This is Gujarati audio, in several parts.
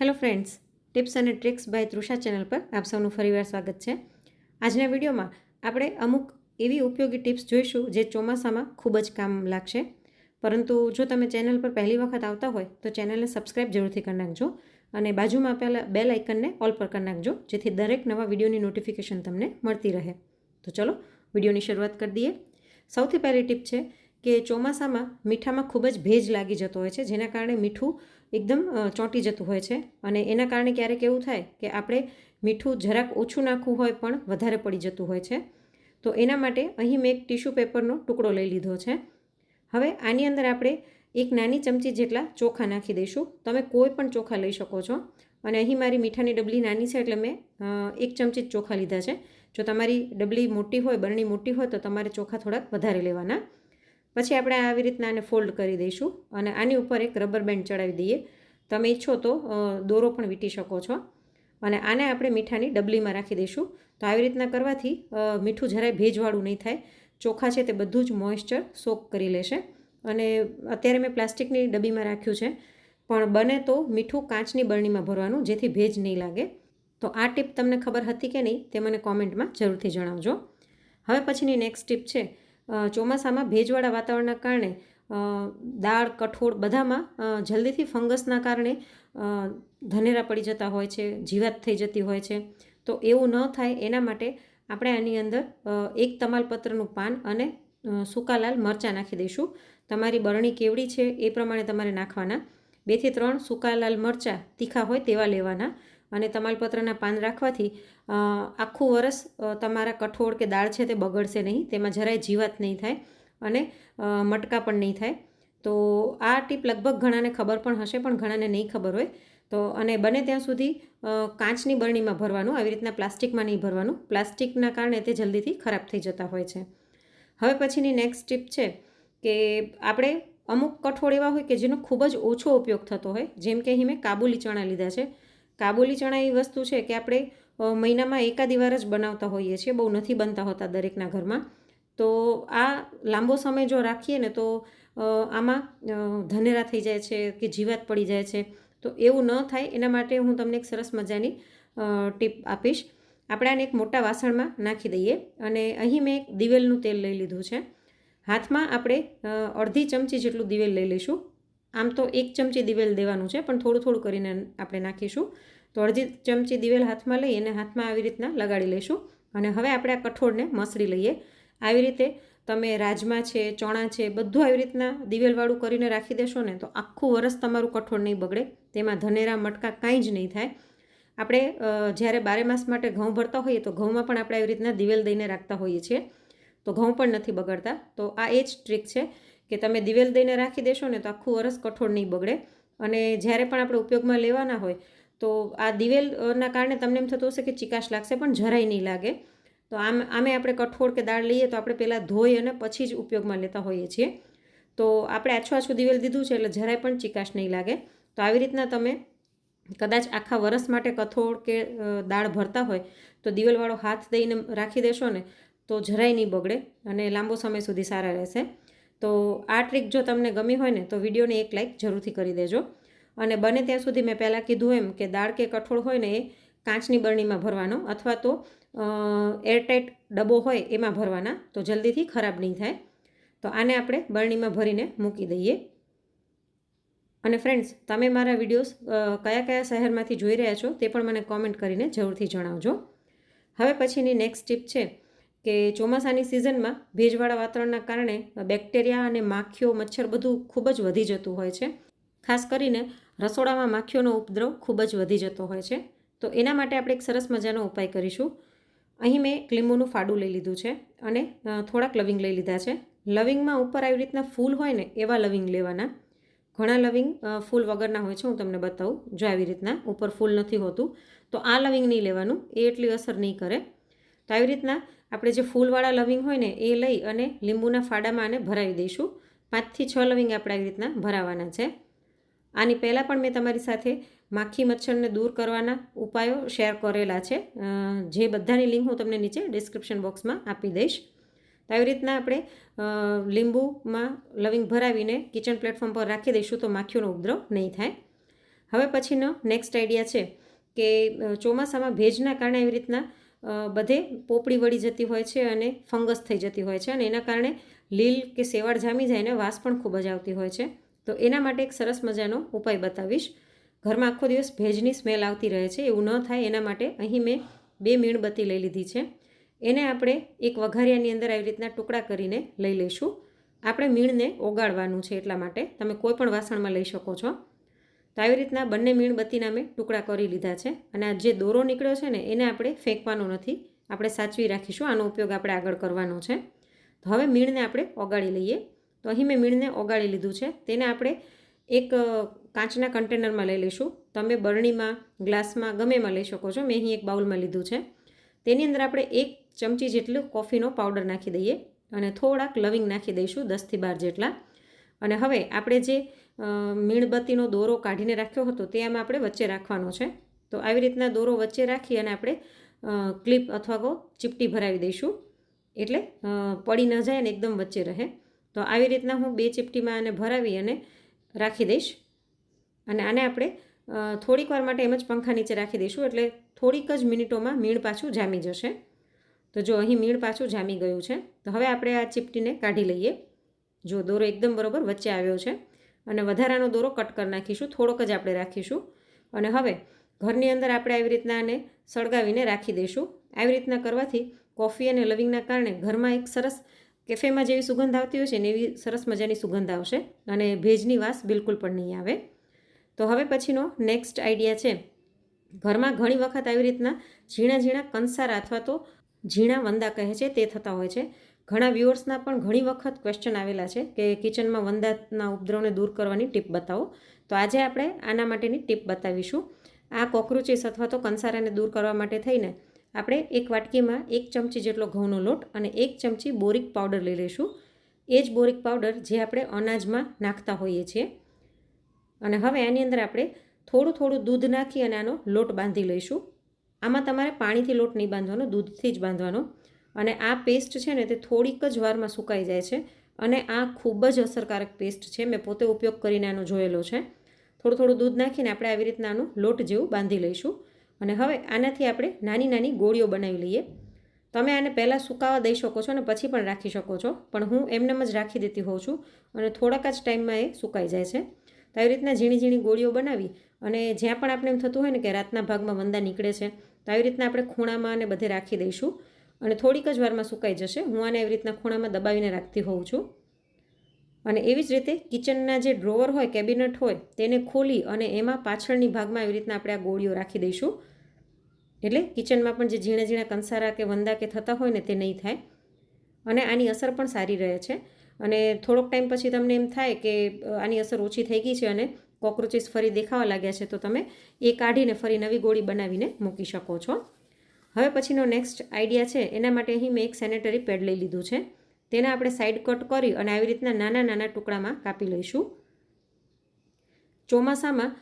હેલો ફ્રેન્ડ્સ, ટિપ્સ અને ટ્રિક્સ બાય તૃષા ચેનલ પર આપ સૌનું ફરીવાર સ્વાગત છે. આજના વિડીયોમાં આપણે અમુક એવી ઉપયોગી ટિપ્સ જોઈશું જે ચોમાસામાં ખૂબ જ કામ લાગશે. પરંતુ જો તમે ચેનલ પર પહેલી વખત આવતા હોય તો ચેનલને સબસ્ક્રાઇબ જરૂરથી કરી નાખજો અને બાજુમાં આપેલા બેલ આઇકનને ઓલ પર કરી નાખજો, જેથી દરેક નવા વિડીયોની નોટિફિકેશન તમને મળતી રહે. તો ચલો વિડીયોની શરૂઆત કરી દઈએ. સૌથી પહેલી ટીપ છે કે ચોમાસામાં મીઠામાં ખૂબ જ ભેજ લાગી જતો હોય છે, જેના કારણે મીઠું એકદમ ચોંટી જતું હોય છે. અને એના કારણે ક્યારેક એવું થાય કે આપણે મીઠું જરાક ઓછું નાખવું હોય પણ વધારે પડી જતું હોય છે. તો એના માટે અહીં મેં એક ટીશ્યુ પેપરનો ટુકડો લઈ લીધો છે. હવે આની અંદર આપણે એક નાની ચમચી જેટલા ચોખા નાખી દઈશું. તમે કોઈ પણ ચોખા લઈ શકો છો. અને અહીં મારી મીઠાની ડબલી નાની છે એટલે મેં એક ચમચી ચોખા લીધા છે. જો તમારી ડબલી મોટી હોય, બરણી મોટી હોય તો તમારે ચોખા થોડાક વધારે લેવાના. પછી આપણે આવી રીતના આને ફોલ્ડ કરી દઈશું અને આની ઉપર એક રબર બેન્ડ ચડાવી દઈએ. તમે ઈચ્છો તો દોરો પણ વીંટી શકો છો. અને આને આપણે મીઠાની ડબલીમાં રાખી દઈશું. તો આવી રીતના કરવાથી મીઠું જરાય ભેજવાળું નહીં થાય. ચોખા છે તે બધું જ મોઇશ્ચર સોક કરી લેશે. અને અત્યારે મેં પ્લાસ્ટિકની ડબ્બીમાં રાખ્યું છે. પણ બને તો મીઠું કાચની બરણીમાં ભરવાનું, જેથી ભેજ નહીં લાગે. તો આ ટીપ તમને ખબર હતી કે નહીં તે મને કોમેન્ટમાં જરૂરથી જણાવજો. હવે પછીની નેક્સ્ટ ટીપ છે. ચોમાસામાં ભેજવાળા વાતાવરણના કારણે દાળ, કઠોળ બધામાં જલ્દીથી ફંગસના કારણે ધનેરા પડી જતા હોય છે, જીવાત થઈ જતી હોય છે. તો એવું ન થાય એના માટે આપણે આની અંદર એક તમાલપત્રનું પાન અને સૂકા લાલ મરચાં નાખી દઈશું. તમારી બરણી કેવડી છે એ પ્રમાણે તમારે નાખવાના. બેથી ત્રણ સૂકા લાલ મરચાં તીખા હોય તેવા લેવાના. અને તમાલપત્રના પાન રાખવાથી આખું વરસ તમારા કઠોળ કે દાળ છે તે બગડશે નહીં, તેમાં જરાય જીવાત નહીં થાય અને મટકા પણ નહીં થાય. તો આ ટીપ લગભગ ઘણાને ખબર પણ હશે, પણ ઘણાને નહીં ખબર હોય. તો અને બને ત્યાં સુધી કાચની બરણીમાં ભરવાનું, આવી રીતના પ્લાસ્ટિકમાં નહીં ભરવાનું. પ્લાસ્ટિકના કારણે તે જલ્દીથી ખરાબ થઈ જતા હોય છે. હવે પછીની નેક્સ્ટ ટીપ છે કે આપણે અમુક કઠોળ એવા હોય કે જેનો ખૂબ જ ઓછો ઉપયોગ થતો હોય, જેમ કે અહીં મેં કાબુલી ચણા લીધા છે. કાબુલી ચણા એવી વસ્તુ છે કે આપણે મહિનામાં એકાદી વાર જ બનાવતા હોઈએ છીએ, બહુ નથી બનતા હોતા દરેકના ઘરમાં. તો આ લાંબો સમય જો રાખીએ ને તો આમાં ધનેરા થઈ જાય છે કે જીવાત પડી જાય છે, તો એવું ન થાય. એના માટે હું તમને એક સરસ મજાની ટીપ આપીશ. આપણે આને એક મોટા વાસણમાં નાખી દઈએ અને અહીં મેં એક દિવેલનું તેલ લઈ લીધું છે. હાથમાં આપણે અડધી ચમચી જેટલું દિવેલ લઈ લઈશું. આમ તો એક ચમચી દિવેલ દેવાનું છે, પણ થોડું થોડું કરીને આપણે નાખીશું. તો અડધી ચમચી દિવેલ હાથમાં લઈ અને હાથમાં આવી રીતના લગાડી લઈશું. અને હવે આપણે આ કઠોળને મસળી લઈએ. આવી રીતે તમે રાજમા છે, ચણા છે, બધું આવી રીતના દિવેલવાળું કરીને રાખી દેશો ને, તો આખું વરસ તમારું કઠોળ નહીં બગડે. તેમાં ધનેરા, મટકા કાંઈ જ નહીં થાય. આપણે જ્યારે બારે માસ માટે ઘઉં ભરતા હોઈએ, તો ઘઉંમાં પણ આપણે આવી રીતના દિવેલ દઈને રાખતા હોઈએ છીએ. તો ઘઉં પણ નથી બગડતા. તો આ એ જ ટ્રીક છે. કે તમે દિવેલ દઈને રાખી દેશો ને તો આખું વરસ કઠોળ નહીં બગડે. અને જ્યારે પણ આપણે ઉપયોગમાં લેવાના હોય, તો આ દિવેલના કારણે તમને એમ થતું હશે કે ચિકાશ લાગશે, પણ જરાય નહીં લાગે. તો આમ, આમે આપણે કઠોળ કે દાળ લઈએ તો આપણે પહેલાં ધોઈ અને પછી જ ઉપયોગમાં લેતા હોઈએ છીએ. તો આપણે આછું આછું દિવેલ દીધું છે એટલે જરાય પણ ચિકાશ નહીં લાગે. તો આવી રીતના તમે કદાચ આખા વરસ માટે કઠોળ કે દાળ ભરતા હોય, તો દિવેલવાળો હાથ દઈને રાખી દેશો ને, તો જરાય નહીં બગડે અને લાંબો સમય સુધી સારા રહેશે. તો આ ટ્રીક જો તમને ગમી હોય ને તો વિડીયોને એક લાઇક જરૂરથી કરી દેજો. અને બને ત્યાં સુધી મેં પહેલાં કીધું એમ કે દાળ કે કઠોળ હોય ને એ કાચની બરણીમાં ભરવાનો અથવા તો એરટાઇટ ડબ્બો હોય એમાં ભરવાના તો જલ્દીથી ખરાબ નહીં થાય. તો આને આપણે બરણીમાં ભરીને મૂકી દઈએ. અને ફ્રેન્ડ્સ તમે મારા વિડીયોઝ કયા કયા શહેરમાંથી જોઈ રહ્યા છો તે પણ મને કોમેન્ટ કરીને જરૂરથી જણાવજો. હવે પછીની નેક્સ્ટ ટીપ છે. કે ચોમાસાની સિઝનમાં ભેજવાળા વાતાવરણના કારણે બેક્ટેરિયા અને માખીઓ મચ્છર બધું ખૂબ જ વધી જતું હોય છે. ખાસ કરીને રસોડામાં માખીઓનો ઉપદ્રવ ખૂબ જ વધી જતો હોય છે. તો એના માટે આપણે એક સરસ મજાનો ઉપાય કરીશું. અહીં મેં એક લીંબુનું ફાડું લઈ લીધું છે અને થોડાક લવિંગ લઈ લીધા છે. લવિંગમાં ઉપર આવી રીતના ફૂલ હોય ને એવા લવિંગ લેવાના. ઘણા લવિંગ ફૂલ વગરના હોય છે, હું તમને બતાવું, જો આવી રીતના ઉપર ફૂલ નથી હોતું. તો આ લવિંગ નહીં લેવાનું, એ એટલી અસર નહીં કરે. તો આવી રીતના આપણે જે ફૂલવાળા લવિંગ હોય ને, એ લઈ અને લીંબુના ફાડામાં આને ભરાવી દઈશું. પાંચથી છ લવિંગ આપણે આવી રીતના ભરાવાના છે. આની પહેલાં પણ મેં તમારી સાથે માખી મચ્છરને દૂર કરવાના ઉપાયો શેર કરેલા છે. જે બધાની લિંક હું તમને નીચે ડિસ્ક્રિપ્શન બોક્સમાં આપી દઈશ. તો આવી રીતના આપણે લીંબુમાં લવિંગ ભરાવીને કિચન પ્લેટફોર્મ પર રાખી દઈશું તો માખીઓનો ઉપદ્રવ નહીં થાય. હવે પછીનો નેક્સ્ટ આઈડિયા છે કે ચોમાસામાં ભેજના કારણે એવી રીતના બધે પોપડી વળી જતી હોય છે અને ફંગસ થઈ જતી હોય છે અને એના કારણે લીલ કે સેવાળ જામી જાય ને વાસ પણ ખૂબ જ આવતી હોય છે. તો એના માટે એક સરસ મજાનો ઉપાય બતાવીશ. ઘરમાં આખો દિવસ ભેજની સ્મેલ આવતી રહે છે, એવું ન થાય, એના માટે અહીં મેં બે મીણબત્તી લઈ લીધી છે. એને આપણે એક વઘારિયાની અંદર આવી રીતના ટુકડા કરીને લઈ લઈશું. આપણે મીણને ઓગાળવાનું છે એટલા માટે. તમે કોઈ પણ વાસણમાં લઈ શકો છો. તો આવી રીતના બંને મીણબત્તીના મેં ટુકડા કરી લીધા છે અને આ જે દોરો નીકળ્યો છે ને, એને આપણે ફેંકવાનો નથી. આપણે સાચવી રાખીશું, આનો ઉપયોગ આપણે આગળ કરવાનો છે. તો હવે મીણને આપણે ઓગાળી લઈએ. તો અહીં મેં મીણને ઓગાળી લીધું છે. તેને આપણે એક કાચના કન્ટેનરમાં લઈ લઈશું. તમે બરણીમાં, ગ્લાસમાં, ગમે એમાં લઈ શકો છો. મેં અહીં એક બાઉલમાં લીધું છે. તેની અંદર આપણે એક ચમચી જેટલું કોફીનો પાવડર નાખી દઈએ અને થોડાક લવિંગ નાખી દઈશું, દસથી બાર જેટલા. અને હવે આપણે જે મીણબત્તીનો દોરો કાઢીને રાખ્યો હતો, તે આમાં આપણે વચ્ચે રાખવાનો છે. તો આવી રીતના દોરો વચ્ચે રાખી અને આપણે ક્લિપ અથવા તો ચીપટી ભરાવી દઈશું. એટલે પડી ન જાય અને એકદમ વચ્ચે રહે. તો આવી રીતના હું બે ચીપટીમાં આને ભરાવી અને રાખી દઈશ. અને આને આપણે થોડીક વાર માટે એમ જ પંખા નીચે રાખી દઈશું, એટલે થોડીક જ મિનિટોમાં મીણ પાછું જામી જશે. તો જો અહીં મીણ પાછું જામી ગયું છે, તો હવે આપણે આ ચીપટીને કાઢી લઈએ. જો દોરો એકદમ બરોબર વચ્ચે આવ્યો છે. અને વધારાનો દોરો કટ કરી નાખીશું, થોડોક જ આપણે રાખીશું. અને હવે ઘરની અંદર આપણે આવી રીતના આને સળગાવીને રાખી દઈશું. આવી રીતના કરવાથી કોફી અને લવિંગના કારણે ઘરમાં એક સરસ કેફેમાં જેવી સુગંધ આવતી હોય છે ને એવી સરસ મજાની સુગંધ આવશે અને ભેજની વાસ બિલકુલ પણ નહીં આવે. તો હવે પછીનો નેક્સ્ટ આઈડિયા છે, ઘરમાં ઘણી વખત આવી રીતના ઝીણા ઝીણા કંસાર અથવા તો ઝીણા વંદા કહે છે, તે થતા હોય છે. ઘણા વ્યુઅર્સના પણ ઘણી વખત ક્વેશ્ચન આવેલા છે કે કિચનમાં વંદાના ઉપદ્રવને દૂર કરવાની ટીપ બતાવો. તો આજે આપણે આના માટેની ટીપ બતાવીશું. આ કોક્રોચીસ અથવા તો કંસારાને દૂર કરવા માટે થઈને આપણે એક વાટકીમાં એક ચમચી જેટલો ઘઉંનો લોટ અને એક ચમચી બોરિક પાવડર લઈ લઈશું. એ જ બોરિક પાવડર જે આપણે અનાજમાં નાખતા હોઈએ છીએ. અને હવે આની અંદર આપણે થોડું થોડું દૂધ નાખી અને આનો લોટ બાંધી લઈશું. આમાં તમારે પાણીથી લોટ નહીં બાંધવાનો, દૂધથી જ બાંધવાનો. અને આ પેસ્ટ છે ને તે થોડીક જ વારમાં સુકાઈ જાય છે અને આ ખૂબ જ અસરકારક પેસ્ટ છે. મેં પોતે ઉપયોગ કરીને આનો જોયેલો છે. થોડું થોડું દૂધ નાખીને આપણે આવી રીતના આનું લોટ જેવું બાંધી લઈશું. અને હવે આનાથી આપણે નાની નાની ગોળીઓ બનાવી લઈએ. તમે આને પહેલાં સુકાવા દઈ શકો છો અને પછી પણ રાખી શકો છો. પણ હું એમનેમ જ રાખી દેતી હોઉં છું અને થોડાક જ ટાઈમમાં એ સુકાઈ જાય છે. તો આવી રીતના ઝીણી ઝીણી ગોળીઓ બનાવી અને જ્યાં પણ આપણે એમ થતું હોય ને કે રાતના ભાગમાં વંદા નીકળે છે, તો આવી રીતના આપણે ખૂણામાં અને બધે રાખી દઈશું. અને થોડીક જ વારમાં સુકાઈ જશે. હું આને એવી રીતના ખૂણામાં દબાવીને રાખતી હોઉં છું. અને એવી જ રીતે કિચનના જે ડ્રોવર હોય, કેબિનેટ હોય, તેને ખોલી અને એમાં પાછળની ભાગમાં એવી રીતના આપણે આ ગોળીઓ રાખી દઈશું. એટલે કિચનમાં પણ જે ઝીણા ઝીણા કંસારા કે વંદા કે થતા હોય ને તે નહીં થાય. અને આની અસર પણ સારી રહે છે. અને થોડોક ટાઈમ પછી તમને એમ થાય કે આની અસર ઓછી થઈ ગઈ છે અને કોક્રોચીસ ફરી દેખાવા લાગ્યા છે, તો તમે એ કાઢીને ફરી નવી ગોળી બનાવીને મૂકી શકો છો. હવે પછીનો નેક્સ્ટ આઈડિયા છે, એના માટે અહીં મેં એક સેનેટરી પેડ લઈ લીધું છે. તેને આપણે સાઈડ કટ કરી અને આવી રીતના નાના નાના ટુકડામાં કાપી લઈશું. ચોમાસામાં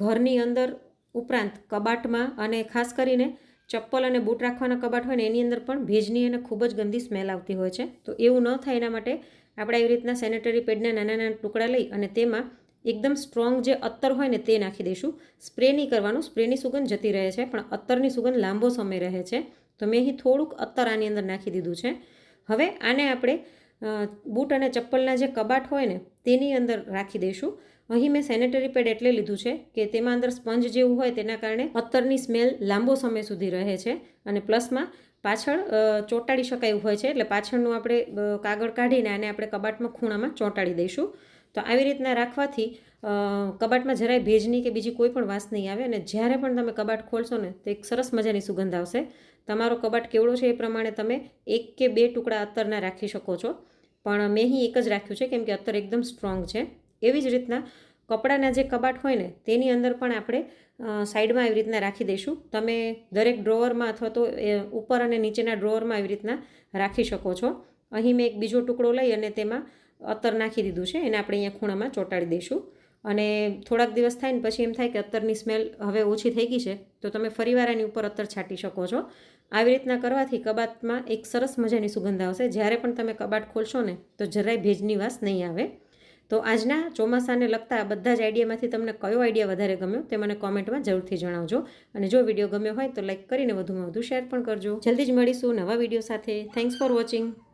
ઘરની અંદર ઉપરાંત કબાટમાં અને ખાસ કરીને ચપ્પલ અને બૂટ રાખવાના કબાટ હોય ને, એની અંદર પણ ભેજની અને ખૂબ જ ગંદી સ્મેલ આવતી હોય છે. તો એવું ન થાય એના માટે આપણે આવી રીતના સેનેટરી પેડના નાના નાના ટુકડા લઈ અને તેમાં એકદમ સ્ટ્રોંગ જે અત્તર હોય ને તે નાખી દઈશું. સ્પ્રે નહીં કરવાનું. સ્પ્રેની સુગંધ જતી રહે છે, પણ અત્તરની સુગંધ લાંબો સમય રહે છે. તો મેં અહીં થોડુંક અત્તર આની અંદર નાખી દીધું છે. હવે આને આપણે બૂટ અને ચપ્પલના જે કબાટ હોય ને, તેની અંદર રાખી દઈશું. અહીં મેં સેનેટરી પેડ એટલે લીધું છે કે તેમાં અંદર સ્પંજ જેવું હોય તેના કારણે અત્તરની સ્મેલ લાંબો સમય સુધી રહે છે. અને પ્લસમાં પાછળ ચોંટાડી શકાય એવું હોય છે. એટલે પાછળનું આપણે કાગળ કાઢીને આને આપણે કબાટમાં ખૂણામાં ચોંટાડી દઈશું. તો આવી રીતના રાખવાથી કબાટમાં જરાય ભેજની કે બીજી કોઈ પણ વાસ નહીં આવે અને જ્યારે પણ તમે કબાટ ખોલશો ને, તો એક સરસ મજાની સુગંધ આવશે. તમારો કબાટ કેવડો છે એ પ્રમાણે તમે એક કે બે ટુકડા અત્તરના રાખી શકો છો. પણ મેં અહીં એક જ રાખ્યું છે, કેમ કે અત્તર એકદમ સ્ટ્રોંગ છે. એવી જ રીતના કપડાના જે કબાટ હોય ને, તેની અંદર પણ આપણે સાઈડમાં આવી રીતના રાખી દઈશું. તમે દરેક ડ્રોવરમાં અથવા તો ઉપર અને નીચેના ડ્રોવરમાં આવી રીતના રાખી શકો છો. અહીં મેં એક બીજો ટુકડો લઈ અને તેમાં અત્તર નાખી દીધું છે, એને આપણે અહીંયા ખૂણામાં ચોંટાડી દઈશું. અને થોડાક દિવસ થાય ને પછી એમ થાય કે અત્તરની સ્મેલ હવે ઓછી થઈ ગઈ છે, તો તમે ફરીવાર એની ઉપર અત્તર છાંટી શકો છો. આવી રીતના કરવાથી કબાટમાં એક સરસ મજાની સુગંધ આવશે. જ્યારે પણ તમે કબાટ ખોલશો ને, તો જરાય ભેજની વાસ નહીં આવે. તો આજના ચોમાસાને લગતા બધા જ આઈડિયામાંથી તમને કયો આઈડિયા વધારે ગમ્યો તે મને કોમેન્ટમાં જરૂરથી જણાવજો. અને જો વીડિયો ગમ્યો હોય તો લાઇક કરીને વધુમાં વધુ શેર પણ કરજો. જલ્દી જ મળીશું નવા વીડિયો સાથે. Thanks for watching